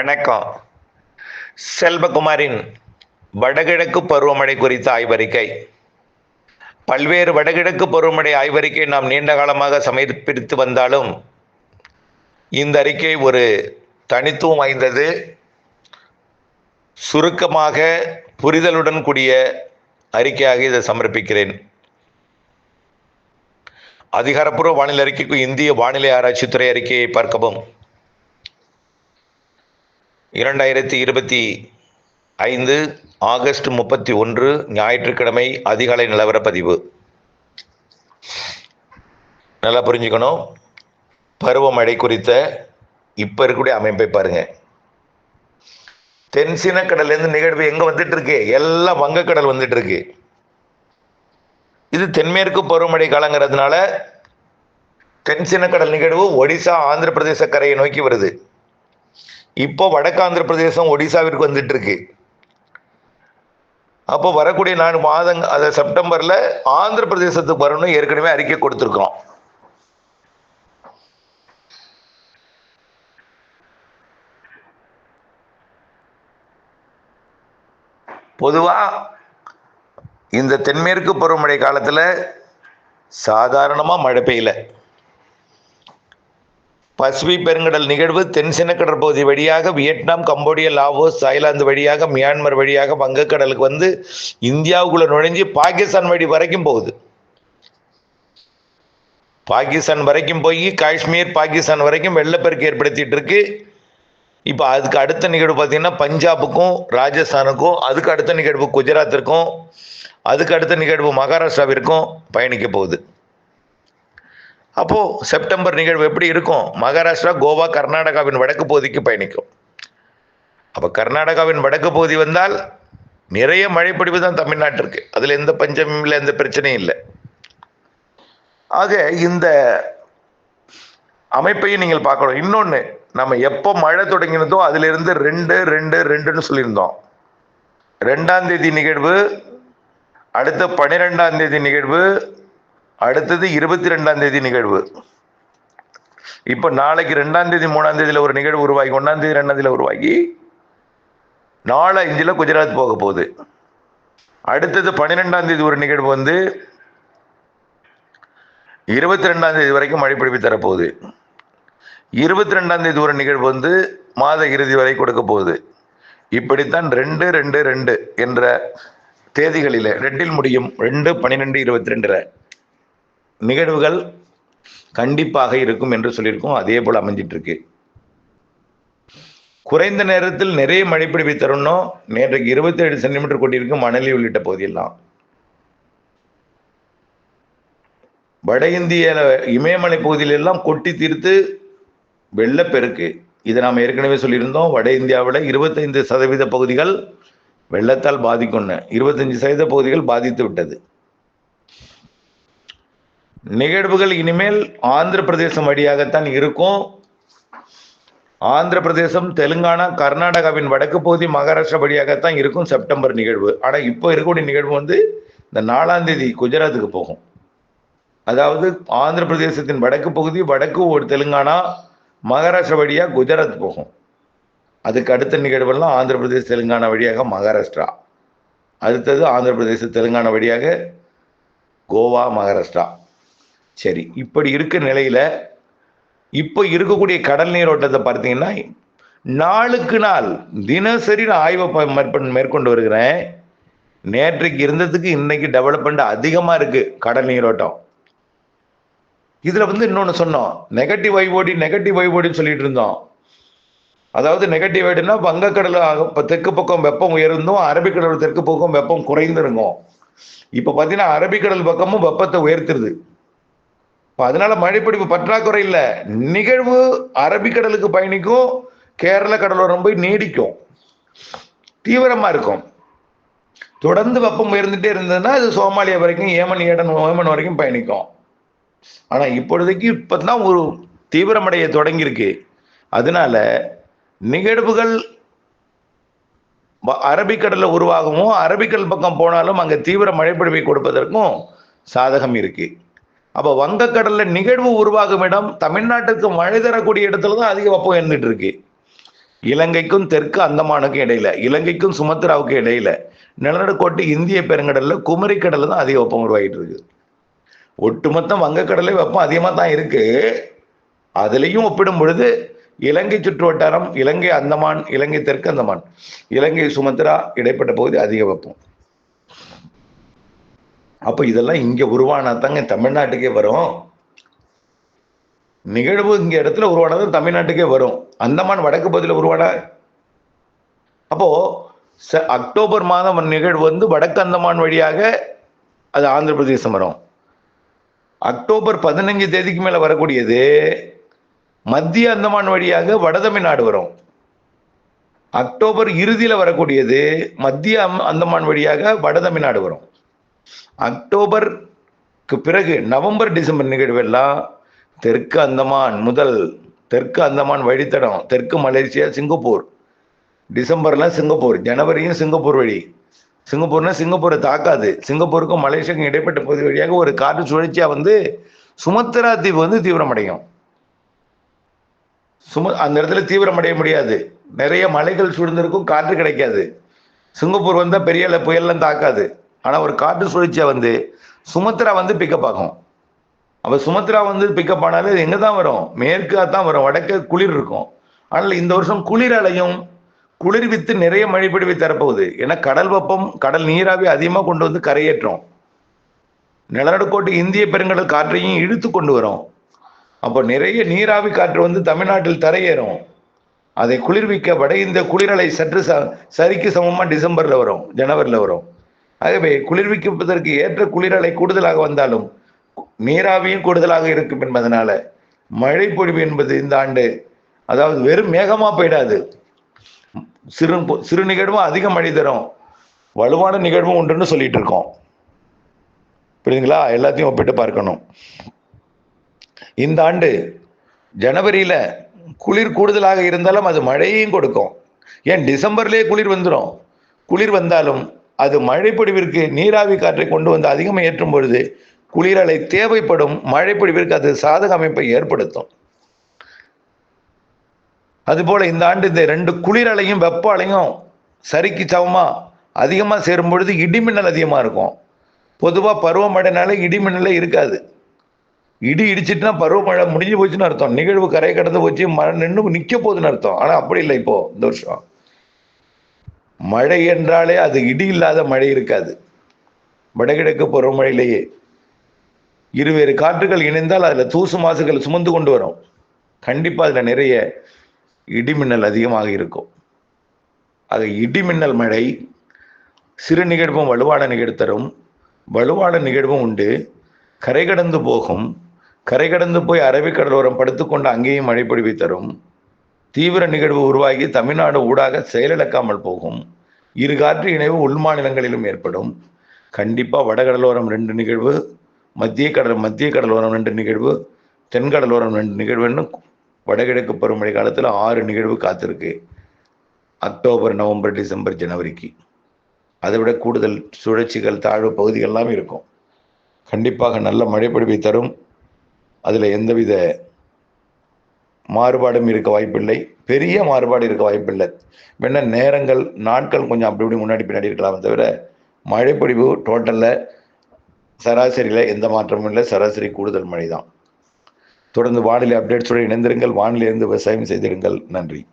வணக்கம். செல்வகுமாரின் வடகிழக்கு பருவமழை குறித்த ஆய்வறிக்கை. பல்வேறு வடகிழக்கு பருவமழை ஆய்வறிக்கை நாம் நீண்ட காலமாக சமர்ப்பித்து வந்தாலும் இந்த அறிக்கை ஒரு தனித்துவம் வாய்ந்தது. சுருக்கமாக புரிதலுடன் கூடிய அறிக்கையாக இதை சமர்ப்பிக்கிறேன். அதிகாரப்பூர்வ வானிலை அறிக்கைக்கு இந்திய வானிலை ஆராய்ச்சித்துறை அறிக்கையை பார்க்கவும். இரண்டாயிரத்தி இருபத்தி ஐந்து ஆகஸ்ட் முப்பத்தி ஒன்று ஞாயிற்றுக்கிழமை அதிகாலை நிலவர பதிவு நல்லா புரிஞ்சுக்கணும். பருவமழை குறித்த இப்போ இருக்கக்கூடிய அமைப்பை பாருங்க. தென்சீன கடல்லேருந்து நிகழ்வு எங்கே வந்துட்டு இருக்கு எல்லாம் வங்கக்கடல் வந்துட்டு இருக்கு இது தென்மேற்கு பருவமழை காலங்கிறதுனால தென்சீன கடல் நிகழ்வு ஒடிசா ஆந்திர பிரதேச கரையை நோக்கி வருது. இப்போ வடக்கு ஆந்திர பிரதேசம் ஒடிசாவிற்கு வந்துட்டு இருக்கு அப்போ வரக்கூடிய நாலு மாதங்க அதை செப்டம்பர்ல ஆந்திர பிரதேசத்துக்கு வரணும் ஏற்கனவே அறிக்கை கொடுத்துருக்கோம் பொதுவா இந்த தென்மேற்கு பருவமழை காலத்துல சாதாரணமா மழை பெய்யல. பசிபிக் பெருங்கடல் நிகழ்வு தென் சின்னக்கடல் பகுதி வழியாக வியட்நாம் கம்போடியா லாவோஸ் தாய்லாந்து வழியாக மியான்மர் வழியாக வங்கக்கடலுக்கு வந்து இந்தியாவுக்குள்ள நுழைஞ்சு பாகிஸ்தான் வழி வரைக்கும் போகுது. பாகிஸ்தான் வரைக்கும் போய் காஷ்மீர் பாகிஸ்தான் வரைக்கும் வெள்ளப்பெருக்கு ஏற்படுத்திட்டு இருக்கு இப்போ அதுக்கு அடுத்த நிகழ்வு பார்த்தீங்கன்னா பஞ்சாபுக்கும் ராஜஸ்தானுக்கும் அதுக்கு அடுத்த நிகழ்வு குஜராத்திற்கும் அதுக்கு அடுத்த நிகழ்வு மகாராஷ்டிராவிற்கும் பயணிக்க போகுது. அப்போ செப்டம்பர் நிகழ்வு எப்படி இருக்கும்? மகாராஷ்டிரா கோவா கர்நாடகாவின் வடக்கு பகுதிக்கு பயணிக்கும். அப்போ கர்நாடகாவின் வடக்கு பகுதி வந்தால் நிறைய மழைப்பொழிவு தான் தமிழ்நாட்டிற்கு. அதில் எந்த பஞ்சமும் இல்லை எந்த பிரச்சனையும் இல்லை. ஆக இந்த அமைப்பையும் நீங்கள் பார்க்கணும். இன்னொன்று நம்ம எப்போ மழை தொடங்கினதோ அதிலிருந்து ரெண்டு ரெண்டு ரெண்டுன்னு சொல்லியிருந்தோம். ரெண்டாம் தேதி நிகழ்வு அடுத்த பன்னிரெண்டாம் தேதி நிகழ்வு அடுத்தது இருபத்தி ரெண்டாம் தேதி நிகழ்வு. இப்போ நாளைக்கு ரெண்டாம் தேதி மூணாம் தேதியில் ஒரு நிகழ்வு உருவாகி ஒன்றாம் தேதி ரெண்டாம் தேதியில் உருவாகி நாலு அஞ்சில் குஜராத் போக போகுது. அடுத்தது பன்னிரெண்டாம் தேதி ஒரு நிகழ்வு வந்து இருபத்தி ரெண்டாம் தேதி வரைக்கும் மழை பிடிப்பு தரப்போகுது. இருபத்தி ரெண்டாம் தேதி ஒரு நிகழ்வு வந்து மாத இறுதி வரை கொடுக்க போகுது. இப்படித்தான் ரெண்டு ரெண்டு ரெண்டு என்ற தேதிகளில் ரெண்டில் முடியும் ரெண்டு பன்னிரெண்டு இருபத்தி ரெண்டுல நிகழ்வுகள் கண்டிப்பாக இருக்கும் என்று சொல்லியிருக்கோம். அதே போல் அமைஞ்சிட்டு இருக்கு குறைந்த நேரத்தில் நிறைய மழை பிடிப்பை தரணும் நேற்றைக்கு இருபத்தி ஏழு சென்டிமீட்டர் கொண்டிருக்கும் மணலி உள்ளிட்ட பகுதியெல்லாம். வட இந்திய இமயமலை பகுதியில எல்லாம் கொட்டி தீர்த்து வெள்ளப்பெருக்கு. இதை நாம் ஏற்கனவே சொல்லியிருந்தோம். வட இந்தியாவில் இருபத்தைந்து சதவீத பகுதிகள் வெள்ளத்தால் பாதிக்கொண்ட இருபத்தஞ்சு சதவீத பகுதிகள் பாதித்து விட்டது. நிகழ்வுகள் இனிமேல் ஆந்திர பிரதேசம் வழியாகத்தான் இருக்கும். ஆந்திர பிரதேசம் தெலுங்கானா கர்நாடகாவின் வடக்கு பகுதி மகாராஷ்டிரா வழியாகத்தான் இருக்கும் செப்டம்பர் நிகழ்வு. ஆனால் இப்போ இருக்கக்கூடிய நிகழ்வு வந்து இந்த நாலாம் தேதி குஜராத்துக்கு போகும். அதாவது ஆந்திர பிரதேசத்தின் வடக்கு பகுதி வடக்கு ஒரு தெலுங்கானா மகாராஷ்டிரா வழியாக குஜராத் போகும். அதுக்கு அடுத்த நிகழ்வெல்லாம் ஆந்திர பிரதேச தெலுங்கானா வழியாக மகாராஷ்டிரா. அடுத்தது ஆந்திர பிரதேச தெலுங்கானா வழியாக கோவா மகாராஷ்டிரா. சரி இப்படி இருக்க நிலையில இப்போ இருக்கக்கூடிய கடல் நீரோட்டத்தை பார்த்தீங்கன்னா நாளுக்கு நாள் தினசரி நான் ஆய்வை ப- மேற்கொண்டு மேற்கொண்டு வருகிறேன். நேற்றைக்கு இருந்ததுக்கு இன்னைக்கு டெவலப்மெண்ட் அதிகமாக இருக்கு கடல் நீரோட்டம். இதில் வந்து இன்னொன்று சொன்னோம் நெகட்டிவ் வைவோடி நெகட்டிவ் வைவோடின்னு சொல்லிட்டு இருந்தோம். அதாவது நெகட்டிவ் வைடுனா வங்கக்கடல் இப்போ தெற்கு பக்கம் வெப்பம் உயர்ந்தும் அரபிக்கடல் தெற்கு பக்கம் வெப்பம் குறைந்திருக்கும் இப்போ பார்த்தீங்கன்னா அரபிக்கடல் பக்கமும் வெப்பத்தை உயர்த்திருது அதனால மழைப்பிடிப்பு பற்றாக்குறை இல்லை. நிகழ்வு அரபிக்கடலுக்கு பயணிக்கும் கேரள கடலோரம் போய் நீடிக்கும். தீவிரமா இருக்கும். தொடர்ந்து வெப்பம் உயர்ந்துட்டே இருந்ததுன்னா அது சோமாலியா வரைக்கும் ஏமன் ஏடன் ஓமன் வரைக்கும் பயணிக்கும். ஆனா இப்பொழுதைக்கு இப்பதான் ஒரு தீவிரமடைய தொடங்கியிருக்கு. அதனால நிகழ்வுகள் வ- உருவாகவும் அரபிக்கடல் பக்கம் போனாலும் அங்க தீவிர மழைப்பிடிப்பை கொடுப்பதற்கும் சாதகம் இருக்குது அப்ப வங்கக்கடல்ல நிகழ்வு உருவாகும் இடம் தமிழ்நாட்டுக்கு மழை தரக்கூடிய இடத்துல தான் அதிக வெப்பம் இருந்துட்டு இருக்கு. இலங்கைக்கும் தெற்கு அந்தமானுக்கும் இடையில இலங்கைக்கும் சுமத்ராவுக்கும் இடையில நிலநடுக்கோட்டு இந்திய பெருங்கடல்ல குமரி கடல்ல தான் அதிக வெப்பம் உருவாகிட்டு இருக்கு. ஒட்டுமொத்தம் வங்கக்கடலே வெப்பம் அதிகமாக தான் இருக்கு. அதுலேயும் ஒப்பிடும் பொழுது இலங்கை சுற்று வட்டாரம் இலங்கை அந்தமான் இலங்கை தெற்கு அந்தமான் இலங்கை சுமத்ரா இடைப்பட்ட பகுதி அதிக வெப்பம். அப்போ இதெல்லாம் இங்கே உருவானா தாங்க தமிழ்நாட்டுக்கே வரும். நிகழ்வு இங்க இடத்துல உருவானது தமிழ்நாட்டுக்கே வரும். அந்தமான் வடக்கு பகுதியில் உருவான? அப்போ ச- அக்டோபர் மாதம் நிகழ்வு வந்து வடக்கு அந்தமான் வழியாக அது ஆந்திர பிரதேசம் வரும். அக்டோபர் பதினஞ்சு தேதிக்கு மேல வரக்கூடியது மத்திய அந்தமான் வழியாக வட தமிழ்நாடு வரும். அக்டோபர் இறுதியில் வரக்கூடியது மத்திய அம்- அந்தமான் வழியாக வட தமிழ்நாடு வரும். அக்டோபருக்கு பிறகு நவம்பர் டிசம்பர் நிகழ்வெல்லாம் தெற்கு அந்தமான் முதல் தெற்கு அந்தமான் வழித்தடம் தெற்கு மலேசியா சிங்கப்பூர். டிசம்பர்லாம் சிங்கப்பூர் ஜனவரியும் சிங்கப்பூர் வழி. சிங்கப்பூர்னா சிங்கப்பூரை தாக்காது. சிங்கப்பூருக்கும் மலேசியாவுக்கும் இடைப்பட்ட பகுதி வழியாக ஒரு காற்று சுழற்சியாக வந்து சுமத்ரா தீவு வந்து தீவிரமடையும். சும அந்த இடத்துல தீவிரமடைய முடியாது. நிறைய மலைகள் சூழ்ந்திருக்கும் காற்று கிடைக்காது. சிங்கப்பூர் வந்தால் பெரிய புயல்லாம் தாக்காது. ஆனால் ஒரு காற்று சுழற்சியை வந்து சுமத்ரா வந்து பிக்கப் ஆகும். அப்போ சுமத்ரா வந்து பிக்கப் ஆனாலும் எங்கே எங்க தான் வரும்? மேற்கா தான் வரும். வடக்க குளிர் இருக்கும். ஆனால் இந்த வருஷம் குளிர் அலையும் குளிர்வித்து நிறைய மழை தரப்போகுது. ஏன்னா கடல் வெப்பம் கடல் நீராவி அதிகமாக கொண்டு வந்து கரையேற்றும். நிலநடுக்கோட்டு இந்திய பெருங்கடல் காற்றையும் இழுத்து கொண்டு வரும். அப்போ நிறைய நீராவி காற்று வந்து தமிழ்நாட்டில் தரையேறும். அதை குளிர்விக்க வட இந்த குளிரலை சற்று ச சரிக்கு சமமாக டிசம்பரில் வரும். ஜனவரியில் வரும். ஆகவே குளிர்விக்கப்பதற்கு ஏற்ற குளிரலை கூடுதலாக வந்தாலும் நீராவியும் கூடுதலாக இருக்கும் என்பதனால மழை பொழிவு என்பது இந்த ஆண்டு அதாவது வெறும் மேகமா போயிடாது. சிறு சிறு நிகழ்வும் அதிக மழை தரும். வலுவான நிகழ்வும் உண்டுன்னு சொல்லிட்டு இருக்கோம். புரியுதுங்களா? எல்லாத்தையும் ஒப்பிட்டு பார்க்கணும். இந்த ஆண்டு ஜனவரியில குளிர் கூடுதலாக இருந்தாலும் அது மழையையும் கொடுக்கும். ஏன் டிசம்பர்லேயே குளிர் வந்துடும் குளிர் வந்தாலும் அது மழைப்பொடிவிற்கு நீராவி காற்றை கொண்டு வந்து அதிகமாக ஏற்றும் பொழுது குளிரலை தேவைப்படும் மழைப்பொடிவிற்கு அது சாதக அமைப்பை ஏற்படுத்தும். அதுபோல இந்த ஆண்டு இந்த ரெண்டு குளிரலையும் வெப்ப அலையும் சரிக்கு சமமா அதிகமாக சேரும் பொழுது இடிமின்னல் அதிகமாக இருக்கும். பொதுவாக பருவமழைனால இடிமின்னலே இருக்காது. இடி இடிச்சிட்டுனா பருவமழை முடிஞ்சு போச்சுன்னு அர்த்தம். நிகழ்வு கரையை கடந்து போச்சு மழை நின்று நிற்க போகுதுன்னு அர்த்தம். ஆனால் அப்படி இல்லை இப்போ இந்த வருஷம். மழை என்றாலே அது இடி இல்லாத மழை இருக்காது. வடகிழக்கு பருவமழையிலேயே இருவேறு காற்றுகள் இணைந்தால் அதில் தூசு மாசுகள் சுமந்து கொண்டு வரும். கண்டிப்பாக அதில் நிறைய இடிமின்னல் அதிகமாக இருக்கும். ஆக இடிமின்னல் மழை சிறு நிகழ்வும் வலுவான நிகழ்த்தரும் வலுவான நிகழ்வும் உண்டு. கரை கடந்து போகும். கரை கடந்து போய் அரபிக்கடலோரம் படுத்துக்கொண்டு அங்கேயும் மழை பொழிவை தரும். தீவிர நிகழ்வு உருவாகி தமிழ்நாடு ஊடாக செயலிழக்காமல் போகும். இரு காற்று இணைவு உள் மாநிலங்களிலும் ஏற்படும். கண்டிப்பாக வடகடலோரம் ரெண்டு நிகழ்வு மத்திய கடல் மத்திய கடலோரம் ரெண்டு நிகழ்வு தென்கடலோரம் ரெண்டு நிகழ்வுன்னு வடகிழக்கு பருவமழை காலத்தில் ஆறு நிகழ்வு காத்திருக்கு. அக்டோபர் நவம்பர் டிசம்பர் ஜனவரிக்கு. அதை விட கூடுதல் சுழற்சிகள் தாழ்வு பகுதிகள் எல்லாம் இருக்கும். கண்டிப்பாக நல்ல மழைப்பிடிப்பை தரும். அதில் எந்தவித மாறுபாடும் இருக்க வாய்ப்பில்லை. பெரிய மாறுபாடு இருக்க வாய்ப்பில்லை. வேணால் நேரங்கள் நாட்கள் கொஞ்சம் அப்படி இப்படி முன்னாடி பின்னாடி இருக்கலாம். தவிர மழைப்பொழிவு டோட்டலில் சராசரியில் எந்த மாற்றமும் இல்லை. சராசரி கூடுதல் மழை தான் தொடர்ந்து வானிலை அப்டேட்ஸோடு இணைந்திருங்கள். வானிலை விவசாயம் செய்திருங்கள். நன்றி.